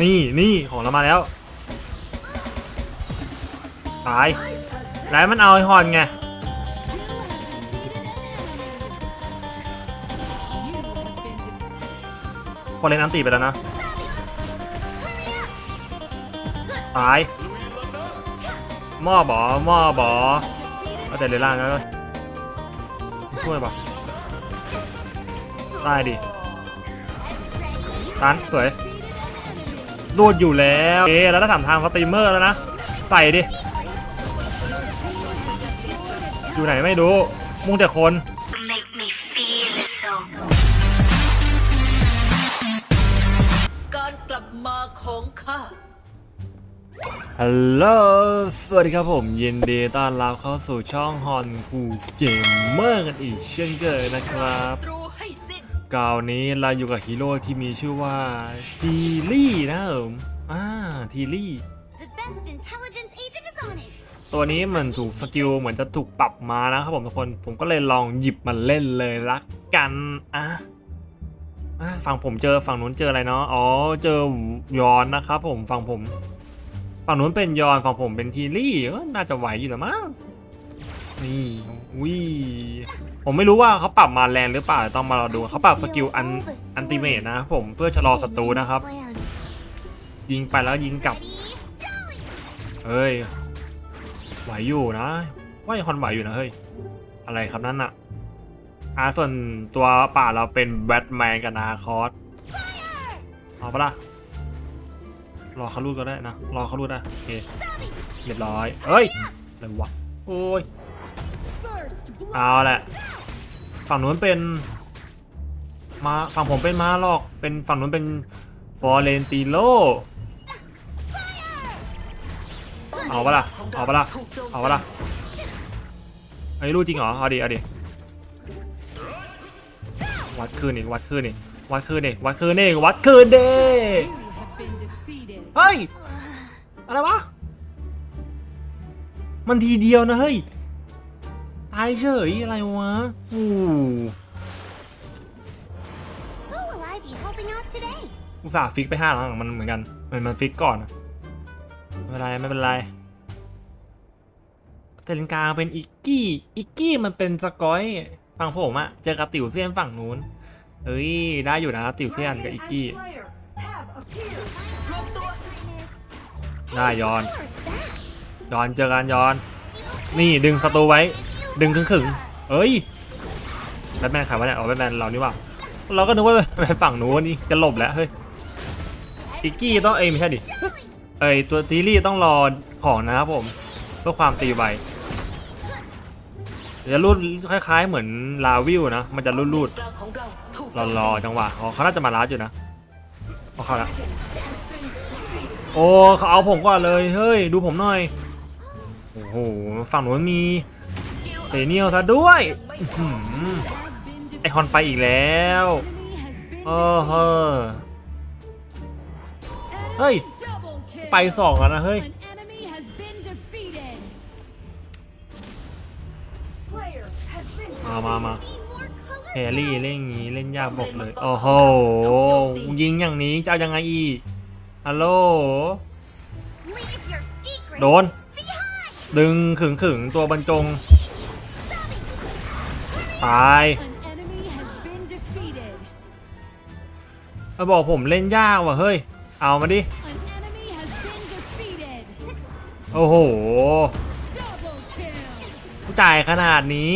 นี่นี่ของเรามาแล้ว ตายแล้วมันเอาไอฮอนไงพอเล่นอันตีไปแล้วนะ ตายหม้อบอหม้อบอเอาแต่เลล่างแล้วช่วยปะตายดิตันสวย รูดอยู่แล้วเอ๊ะแล้วถ้าถามทางสตรีมเมอร์แล้วนะ ใส่ดิ อยู่ไหนไม่รู้ มุ่งแต่คน make me feel so การกลับมาของข้า ฮัลโหล สวัสดีครับผม ยินดีต้อนรับเข้าสู่ช่องฮอนกูเกมเมอร์กันอีกเช่นเคยนะครับตรูให้สิ้น กาวนี้เราอยู่กับฮีโร่ที่มีชื่อว่าทีลี่นะครับผมอ่าทีลี่ The best intelligence agent is on it. ตัวนี้เหมือนถูกสกิลเหมือนจะถูกปรับมานะครับผมทุกคนผมก็เลยลองหยิบมันเล่นเลยละกันอะอะฝั่งผมเจอฝั่งนู้นเจออะไรเนาะอ๋อเจอยอนนะครับผมฝั่งผม ฝั่งนู้นเป็นยอนฝั่งผมเป็นทีลี่ก็น่าจะไหวอยู่แหละมั้งนี่ วิผมไม่รู้ว่าเขาปรับมาแรงหรือเปล่าต้องมารอดูเขาปรับสกิลอันอันติเมตนะผมเพื่อชะลอศัตรูนะครับ ยิงไปแล้วยิงกลับเฮ้ยไหวอยู่นะว่ายคอนไหวอยู่นะเฮ้ยอะไรครับนั่นอะอ่าส่วนตัวป่าเราเป็นแบทแมนกับนาคอสเอาปะล่ะรอเขารูดก็ได้นะรอเขารูดนะโอเคเรียบร้อยเฮ้ยอะไรวะโอ้ย เอาแหละ ฝั่งนู้นเป็นมาฝั่งผมเป็นมาหรอก เป็นฝั่งนู้นเป็นฟอเรนติโล เอาปะล่ะ เอาปะล่ะ เอาปะล่ะไอ้รู้จริงเหรอ เอาดิ เอาดิ วัดคืนอีก วัดคืนอีก วัดคืนอีก วัดคืนอีก วัดคืนเด้เฮ้ย อะไรวะ มันทีเดียวนะเฮ้ย ตายเฉยอะไรวะโอ้ Who will I be helping out today? อุตส่าห์ฟิกไปห้าหลังมันเหมือนกันมันมันฟิกก่อนอะไม่เป็นไรไม่เป็นไรแต่เลนกลางเป็นอิกกี้อิกกี้มันเป็นสกอยฝั่งผมอะเจอกับติ๋วเซียนฝั่งนู้นเอ้ยได้อยู่นะติ๋วเซียนกับอิกกี้รวมตัวได้ยอน ยอนเจอกันยอน นี่ดึงศัตรูไว้ ดึงขึงขึงๆเอ้ยแบทแมนใครวะเนี่ยอ๋อแบทแมนเรานี่ว่า เราก็นึกว่าแบทแมนฝั่งนู้นนี่จะหลบแล้วเฮ้ยอิกกี้ต้องเอ้ยไม่ใช่ดิเอ้ยตัวทีรี่ต้องรอของนะครับผมเพื่อความตีไวเดี๋ยจะรูดคล้ายๆ เหมือนลาวิวนะ มันจะรูดกลางของเราถูกๆรอรอจังหวะอ๋อเขาน่าจะมาลัดอยู่นะเอาเขาละโอ้เขาเอาผมก่อนเลยเฮ้ยดูผมหน่อยโอ้โหฝั่งนู้นมี เซเนียลซะด้วยไอคอนไปอีกแล้วเออเฮ้อเฮ้ย ไปสองแล้วนะเฮ้ยมามามาแฮร์รี่เล่นงี้เล่นยากบอกเลย โอ้โห ยิงอย่างนี้จะเอายังไงอีก ฮัลโหล โดน ดึงขึงขึงๆตัวบรรจง ตายมาบอกผมเล่นยากว่ะเฮ้ย เอามาดิ โอ้โหจ่ายขนาดนี้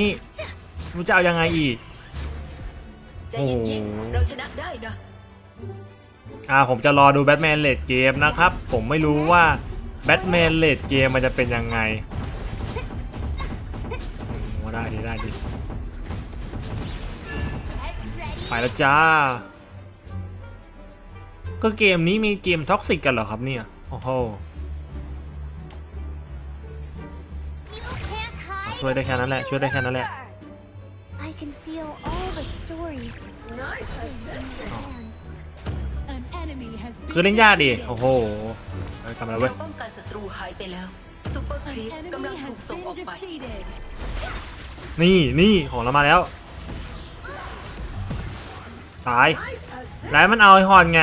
รู้จะเอายังไงอีกใจเย็นๆเราชนะได้นะอ่าผมจะรอดูแบทแมนเลดเกมนะครับ ผมไม่รู้ว่าแบทแมนเลดเกมมันจะเป็นยังไงอืมว่าได้ดีได้ดี ไปแล้วจ้า ก็เกมนี้มีเกมท็อกซิกกันเหรอครับเนี่ย โอ้โห You can't hide ช่วยได้แค่นั้นแหละ ช่วยได้แค่นั้นแหละ I can feel all the stories. Nice assistant. คือเล่นยากดิ โอ้โหเฮ้ยทำอะไรเว้ยเราป้องกันศัตรูหายไปแล้วซูเปอร์ครีปกำลังถูกส่งออกไป นี่นี่ของเรามาแล้ว ตายแล้วมันเอาไอ้ฮอนไง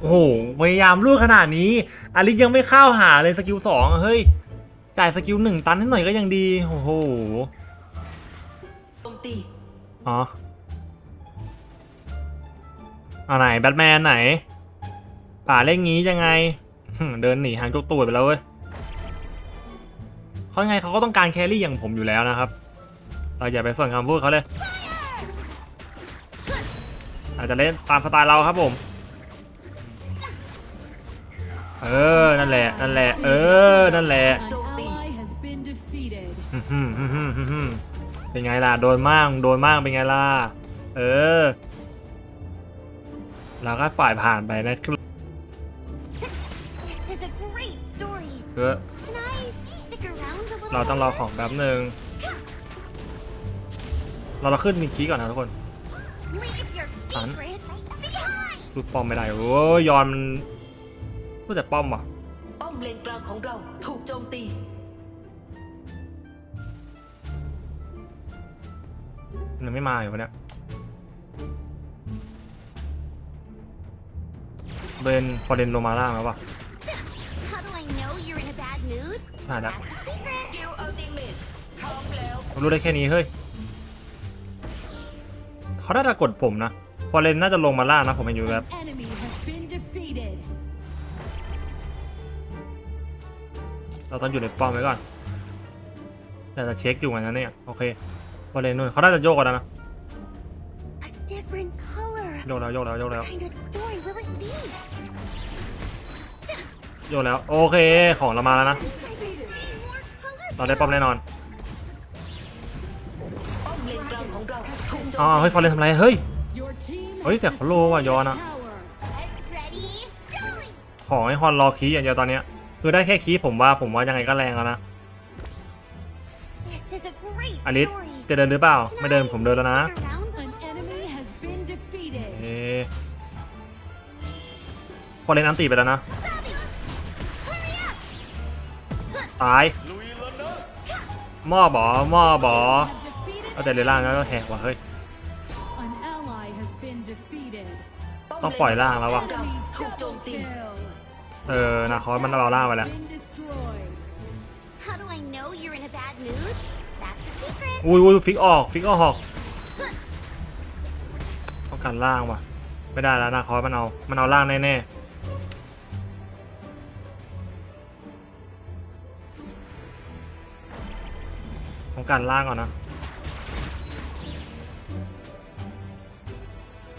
โอ้โหพยายามลูกขนาดนี้อลิซยังไม่เข้าหาเลยสกิลสองเฮ้ยจ่ายสกิลหนึ่งตันให้หน่อยก็ยังดีโอ้โหอ๋อาไหนแบทแมนไหน ป่าเล่นงี้ยังไง เดินหนีหางจุกตูดไปแล้วเว้ย เขาไงเขาก็ต้องการแครี่อย่างผมอยู่แล้วนะครับ เราอย่าไปส่นคำพูดเขาเลย อาจจะเล่นตามสไตล์เราครับผม เออ นั่นแหละ นั่นแหละ เออ นั่นแหละเป็นไงล่ะ โดนมาก โดนมาก เป็นไงล่ะ เออ เราก็ปล่อยผ่านไปนะครับ ต้องรอของแป๊บหนึ่งเราเราขึ้นมีคีย์ก่อนนะทุกคน Leave your Fun. secrets behind. รูดป้อมไม่ได้โอ้ยยอนมันพูดแต่ป้อมว่ะป้อมเลนกลางของเราถูกโจมตียังไม่มาอยู่วะเนี่ยเบนฟอร์เรนโลมาล่างแล้วว่ะ ช่แล้ว That's a secret. สกิลอัลติเมทพร้อมแล้วผมรู้ได้แค่นี้เฮ้ยเขาน่าจะกดผมนะ ฟอร์เรนน่าจะลงมาล่างนะผมเห็นอยู่แบบ An enemy has been defeated. เราต้องอยู่ในป้อมไว้ก่อนแต่จะเช็คอยู่เหมือนกันเนี่ยโอเคฟอร์เรนนู่นเขาน่าจะโยกกันแล้วนะ A different color. โยกแล้วโยกแล้วโยกแล้ว โยกแล้ว โอเคของเรามาแล้วนะ Three more colors. เราได้ป้อมแน่นอนป้อมเลนกลางของเราถูกโจมอ๋อตีเฮ้ยฟอร์เรนทำไรเฮ้ย Your team has เฮ้ยแต่เขาโลว่ะ destroyed ยอน a อะ tower. Ready? Going. ขอให้ฮอนรอคีย์อย่างเดียวตอนเนี้ยคือได้แค่คีย์ผมว่าผมว่ายังไงก็แรงแล้วนะ This is a great อลิส story. จะเดินหรือเปล่า ไม่เดินผมเดินแล้วนะ Stick around a An little? enemy has been defeated. เอ๊ะฟอร์เรนอันตีไปแล้วนะ ตายหม้อบอหม้อบอ Has defeated เอาแต่เรล่างนั้นก็แหกว่ะเฮ้ย An ally has been defeated. ต้องปล่อยล่างแล้ววะป้อมเลนกลางของเราถูกโจมตีเออนาคอสมันเอาล่างไปแล้ว Been destroyed. How do I know you're in a bad mood? That's a secret. อุ้ยอุ้ยฟิกออกฟิกออก ต้องการล่างว่ะ ไม่ได้แล้วนาคอสมันเอา มันเอาล่างแน่ๆ ต้องการล่างก่อนนะ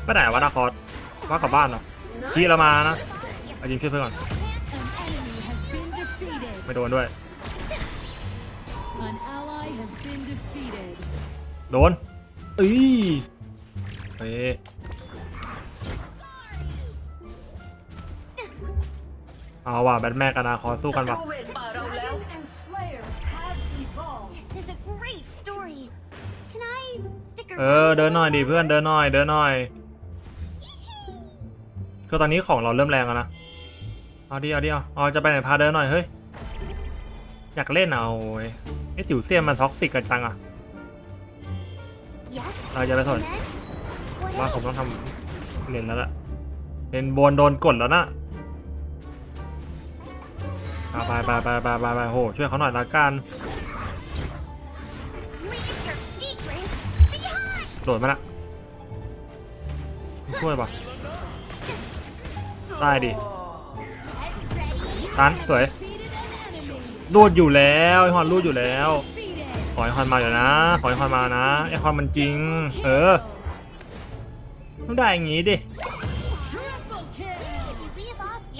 ไปไหนวะนาคอสว่ากลับบ้านเหรอคีเรามานะเอายิงช่วยเพื่อนก่อนไม่โดนด้วย โดนอีเฮ้ยเอาว่ะแบทแมนกับนาคอสสู้กันตว่ะ เออเดินหน่อยดิเพื่อนเดินหน่อยเดินหน่อยคือตอนนี้ของเราเริ่มแรงแล้วนะเอาดิเอาดิเอาเอาจะไปไหนพาเดินหน่อยเฮ้ยอยากเล่นเอาเว้ยไอ้จิ๋วเซียนมันท็อกซิกกันจังอะเราจะไปสน And then? What ว่าผมต้องทำเลนแล้วล่ะเลนบนโดนกดแล้วนะอะไปไปไปไปไปไปโหช่วยเขาหน่อยละกัน โดดมาละช่วยปะได้ดิตันสวยรูดอยู่แล้วไอฮอนรูดอยู่แล้วขอไอฮอนมาอยู่นะขอไอฮอนมานะไอฮอนมันจริง เออต้องได้อย่างงี้ดิ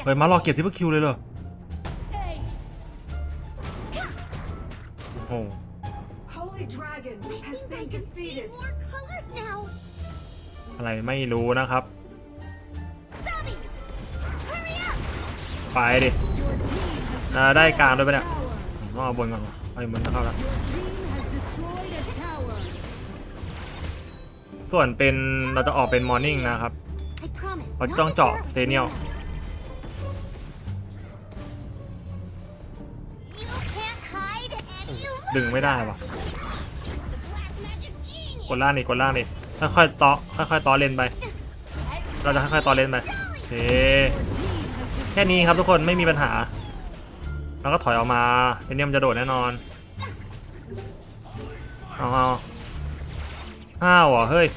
เฮ้ยมารอเก็บที่พวกคิวเลยเหรอโอ้โห Holy Dragon has been defeated. More colors now. อะไรไม่รู้นะครับ Sabi, hurry up. ไปดิ Your team has อ่าได้กลางด้วยปะ destroyed เนี่ย a tower. ต้องเอาบนก่อนวะเอาบนจะเข้าแล้ว Your team has destroyed a tower. ส่วนเป็นเราจะออกเป็นมอร์นิ่งนะครับ I promise. เขา not จ้อง to เจาะ share with สเตเนียล anyone else. You can't hide any ดึงไม่ได้วะ The black magic genius. กดล่างนี่กดล่างนี่ ค่อยๆต่อค่อยๆต่อเลนไป เราจะค่อยๆต่อเลนไปเค Your team แค่นี้ครับทุกคนไม่มีปัญหา แล้วก็ถอยออกมาไอเนี่ยมันจะโดดแน่นอนเอาเอาห้าวเหรอเฮ้ย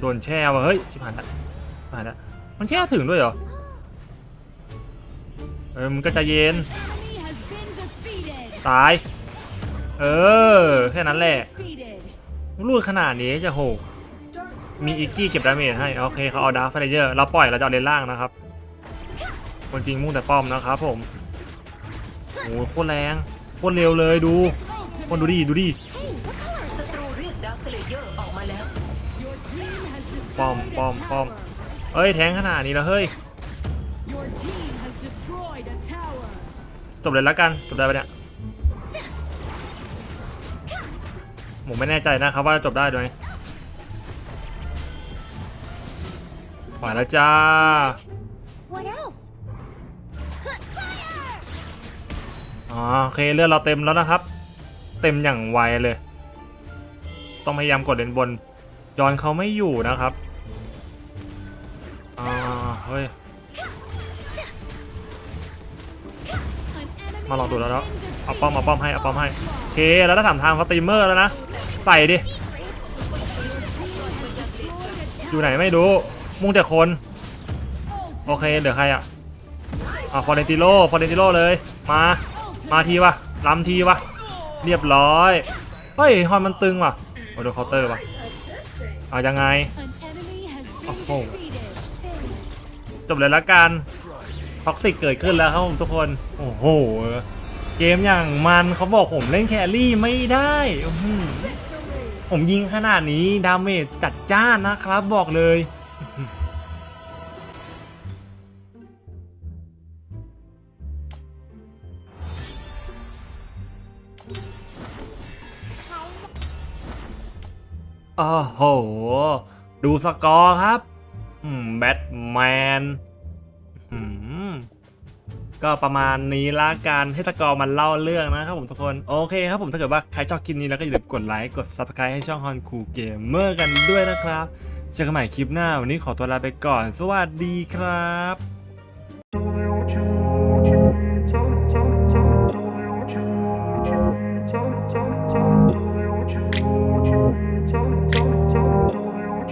โดนแช่ว่ะเฮ้ยชิบหายละชิบหายละมันแช่ถึงด้วยเหรอเออมันก็จะเย็นตาย เออ แค่นั้นแหละ รูดขนาดนี้จะโห Dark มีอีกกี้เก็บดาเมจให้ โอเคเขาเอาดาร์ฟไฟเยอร์เราปล่อยเราจะเอาเลนล่างนะครับ คนจริงมุ่งแต่ป้อมนะครับผมโอ้โหโคตรแรงโคตรเร็วเลยดูคนดูดิดูดิ Hey, what colors? ศัตรูเรียกดาวสเลเยอร์ออกมาแล้ว Your team has Bom, destroyed bom, a bom. tower. เอ้ยแทงขนาดนี้แล้วเฮ้ย Your team has destroyed a tower. จบเลยแล้วกันจบได้ปะเนี่ย ผมไม่แน่ใจนะครับว่าจบได้ไหมปล่อยแล้วจ้า What else? Fire! อ๋อโอเคเลือดเราเต็มแล้วนะครับ เต็มอย่างไวเลย ต้องพยายามกดเลนบนยอนเขาไม่อยู่นะครับอ่าเฮ้ย An enemy มาลองดูแล้วเนาะ has been เอาป้อมเอาป้อมให้เอาป้อมให้โอเคแล้วถ้าถามทางสตรีมเมอร์แล้วนะ ใส่ดิ อยู่ไหนไม่รู้ มุ่งแต่คน โอเคเหลือใครอะอ่าฟอร์เรนติโลฟอร์เรนติโลเลย มา มาทีวะลำทีวะ เรียบร้อย เฮ้ย ฮอนมันตึงว่ะโอ้โดนเคาน์เตอร์ว่ะ assisting. เอายังไง An enemy has been Oh. defeated. จบเลยละกันท็อกซิกเกิดขึ้นแล้วครับผมทุกคน โอ้โห เกมอย่างมันเขาบอกผมเล่นแครี่ไม่ได้ ผมยิงขนาดนี้ดาเมจจัดจ้านนะครับบอกเลย โอ้โห ดูสกอร์ครับ แบทแมนอืม ก็ประมาณนี้ละกันให้ตะกอมันเล่าเรื่องนะครับผมทุกคน โอเคครับผมถ้าเกิดว่าใครชอบคลิปนี้แล้วก็อย่าลืมกดไลค์กด Subscribe ให้ช่องฮอนคูเกมเมอร์กันด้วยนะครับ เจอกันใหม่คลิปหน้าวันนี้ขอตัวลาไปก่อน สวัสดีครับ